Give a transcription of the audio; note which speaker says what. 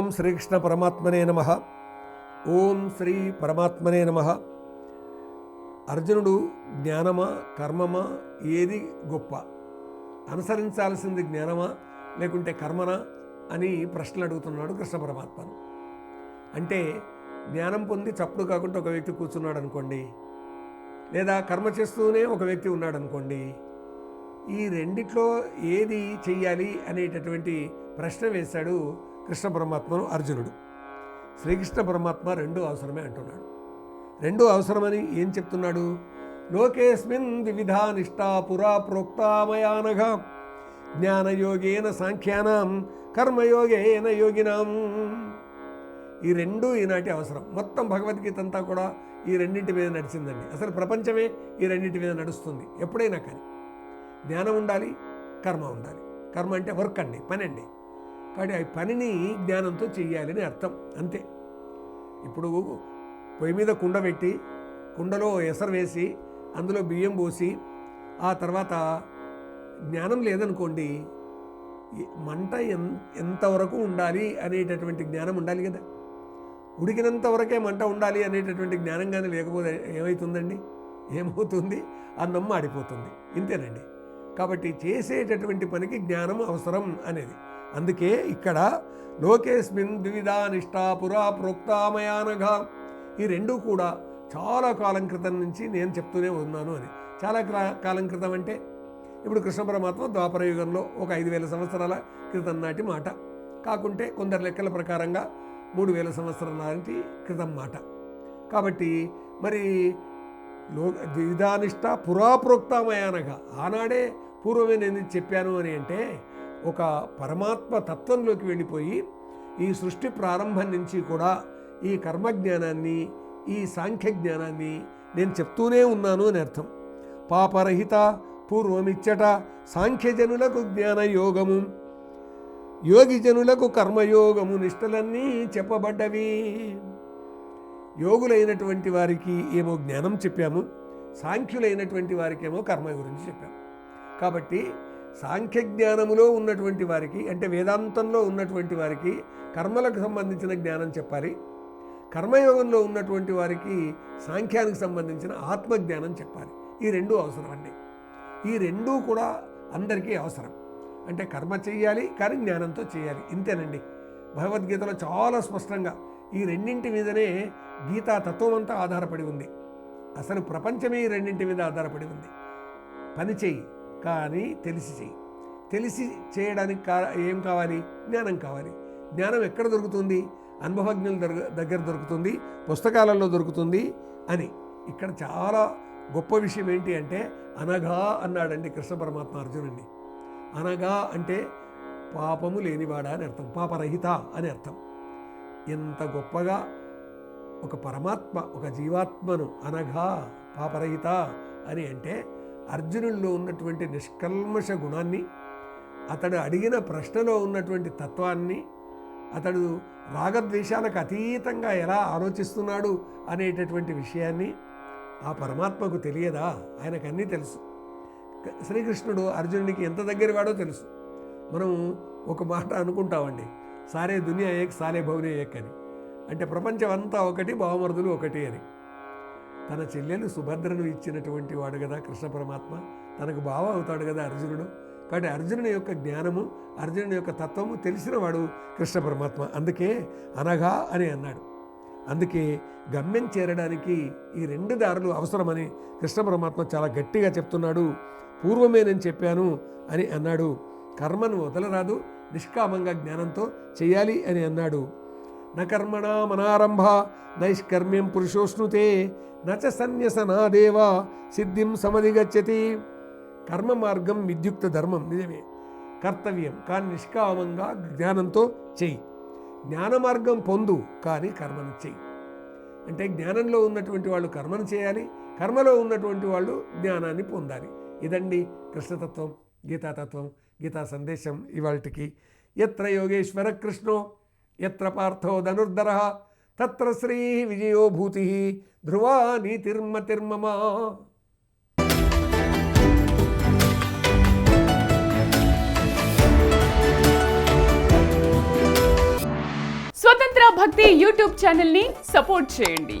Speaker 1: ఓం శ్రీకృష్ణ పరమాత్మనే నమ. ఓం శ్రీ పరమాత్మనే నమ. అర్జునుడు జ్ఞానమా కర్మమా ఏది గొప్ప? అనుసరించాల్సింది జ్ఞానమా లేకుంటే కర్మనా అని ప్రశ్నలు అడుగుతున్నాడు కృష్ణ పరమాత్మను అంటే జ్ఞానం పొంది చప్పుడు కాకుండా ఒక వ్యక్తి కూర్చున్నాడు అనుకోండి లేదా కర్మ చేస్తూనే ఒక వ్యక్తి ఉన్నాడు అనుకోండి ఈ రెండిట్లో ఏది చెయ్యాలి అనేటటువంటి ప్రశ్న వేశాడు కృష్ణ పరమాత్మను అర్జునుడు. శ్రీకృష్ణ పరమాత్మ రెండు అవసరమే అంటున్నాడు. రెండు అవసరమని ఏం చెప్తున్నాడు? లోకేస్మిన్ వివిధా నిష్టా పురా ప్రోక్తామయానఘ జ్ఞానయోగేన సాంఖ్యానం కర్మయోగేన యోగినాం. ఈ రెండు ఈనాటి అవసరం. మొత్తం భగవద్గీత అంతా కూడా ఈ రెండింటి మీద నడిచిందండి. అసలు ప్రపంచమే ఈ రెండింటి మీద నడుస్తుంది ఎప్పుడైనా కానీ. జ్ఞానం ఉండాలి కర్మ ఉండాలి. కర్మ అంటే వర్క్ అండి పని అండి. కాబట్టి ఆ పనిని జ్ఞానంతో చెయ్యాలని అర్థం అంతే. ఇప్పుడు పొయ్యి మీద కుండ పెట్టి కుండలో ఎసరు వేసి అందులో బియ్యం పోసి ఆ తర్వాత జ్ఞానం లేదనుకోండి మంట ఎన్ ఎంతవరకు ఉండాలి అనేటటువంటి జ్ఞానం ఉండాలి కదా. ఉడికినంత వరకే మంట ఉండాలి అనేటటువంటి జ్ఞానం కానీ లేకపోతే ఏమవుతుందండి ఏమవుతుంది? అన్నం ఆడిపోతుంది. ఇంతేనండి. కాబట్టి చేసేటటువంటి పనికి జ్ఞానం అవసరం అనేది. అందుకే ఇక్కడ లోకేస్మిన్ ద్విధా నిష్టా పురా ప్రోక్తామయానగా ఈ రెండు కూడా చాలా కాలం క్రితం నుంచి నేను చెప్తూనే ఉన్నాను అని. చాలా క్రా- కాలం క్రితం అంటే ఇప్పుడు కృష్ణ పరమాత్మ ద్వాపర యుగంలో ఒక ఐదు వేల సంవత్సరాల క్రితం నాటి మాట. కాకుంటే కొందరు లెక్కల ప్రకారంగా మూడు వేల సంవత్సరాల నాటి క్రితం మాట. కాబట్టి మరి లో ద్విధానిష్ట పురాప్రోక్తమయానగా ఆనాడే పూర్వమే నేను చెప్పాను అని అంటే ఒక పరమాత్మ తత్వంలోకి వెళ్ళిపోయి ఈ సృష్టి ప్రారంభం నుంచి కూడా ఈ కర్మజ్ఞానాన్ని ఈ సాంఖ్య జ్ఞానాన్ని నేను చెప్తూనే ఉన్నాను అని అర్థం. పాపరహిత పూర్వమిచ్చట సాంఖ్యజనులకు జ్ఞానయోగము యోగిజనులకు కర్మయోగము నిష్టలన్నీ చెప్పబడ్డవి. యోగులైనటువంటి వారికి ఏమో జ్ఞానం చెప్పాము సాంఖ్యులైనటువంటి వారికి ఏమో కర్మ గురించి చెప్పాము. కాబట్టి సాంఖ్య జ్ఞానములో ఉన్నటువంటి వారికి అంటే వేదాంతంలో ఉన్నటువంటి వారికి కర్మలకు సంబంధించిన జ్ఞానం చెప్పాలి. కర్మయోగంలో ఉన్నటువంటి వారికి సాంఖ్యానికి సంబంధించిన ఆత్మజ్ఞానం చెప్పాలి. ఈ రెండు అవసరం అండి. ఈ రెండూ కూడా అందరికీ అవసరం. అంటే కర్మ చేయాలి కానీ జ్ఞానంతో చేయాలి ఇంతేనండి. భగవద్గీతలో చాలా స్పష్టంగా ఈ రెండింటి మీదనే గీతా తత్వం అంతా ఆధారపడి ఉంది. అసలు ప్రపంచమే ఈ రెండింటి మీద ఆధారపడి ఉంది. పని చేయి కానీ తెలిసి చేయి తెలిసి చేయడానికి కా ఏం కావాలి? జ్ఞానం కావాలి. జ్ఞానం ఎక్కడ దొరుకుతుంది? అనుభవజ్ఞుల దొర దగ్గర దొరుకుతుంది? పుస్తకాలలో దొరుకుతుంది? అని. ఇక్కడ చాలా గొప్ప విషయం ఏంటి అంటే అనగా అన్నాడండి కృష్ణ పరమాత్మ అర్జునుడిని అనగా అంటే పాపము లేనివాడా అని అర్థం. పాపరహిత అని అర్థం. ఎంత గొప్పగా ఒక పరమాత్మ ఒక జీవాత్మను అనగా పాపరహిత అని అంటే అర్జునుల్లో ఉన్నటువంటి నిష్కల్మష గుణాన్ని అతడు అడిగిన ప్రశ్నలో ఉన్నటువంటి తత్వాన్ని అతడు రాగద్వేషాలకు అతీతంగా ఎలా ఆలోచిస్తున్నాడు అనేటటువంటి విషయాన్ని ఆ పరమాత్మకు తెలియదా? ఆయనకు అన్నీ తెలుసు. శ్రీకృష్ణుడు అర్జునుడికి ఎంత దగ్గర వాడో తెలుసు. మనం ఒక మాట అనుకుంటామండి సారే దునియా ఏక్ సాలే భవనే ఏక్ అని. అంటే ప్రపంచం అంతా ఒకటి భావమరుదులు ఒకటి అని. తన చెల్లెలు సుభద్రను ఇచ్చినటువంటి వాడు కదా కృష్ణ పరమాత్మ. తనకు బావ అవుతాడు కదా అర్జునుడు. కాబట్టి అర్జునుని యొక్క జ్ఞానము అర్జునుని యొక్క తత్వము తెలిసినవాడు కృష్ణ పరమాత్మ. అందుకే అనగా అని అన్నాడు. అందుకే గమ్యం చేరడానికి ఈ రెండు దారులు అవసరమని కృష్ణ పరమాత్మ చాలా గట్టిగా చెప్తున్నాడు. పూర్వమే నేను చెప్పాను అని అన్నాడు. కర్మను వదలరాదు నిష్కామంగా జ్ఞానంతో చేయాలి అని అన్నాడు. నకర్మణ మనారంభ నైష్కర్మ్యం పురుషోష్ణుతే నచ సన్యసనాదేవ సిద్ధిం సమధిగచ్చతి. కర్మ మార్గం విద్యుక్త ధర్మం నిజమే. కర్తవ్యం కానీ నిష్కామంగా జ్ఞానంతో చెయ్యి. జ్ఞాన మార్గం పొందు కానీ కర్మను చెయ్యి. అంటే జ్ఞానంలో ఉన్నటువంటి వాళ్ళు కర్మను చేయాలి కర్మలో ఉన్నటువంటి వాళ్ళు జ్ఞానాన్ని పొందాలి. ఇదండి కృష్ణతత్వం గీతాతత్వం గీతా సందేశం ఇవాళకి ఎత్ర యోగేశ్వర కృష్ణో. ఎత్ర పార్థో ధనుర్ధర తత్ర శ్రీ విజయోభూతి ధ్రువా నీతిర్మ తిర్మమా
Speaker 2: స్వతంత్ర భక్తి యూట్యూబ్ ఛానల్ని సపోర్ట్ చేయండి.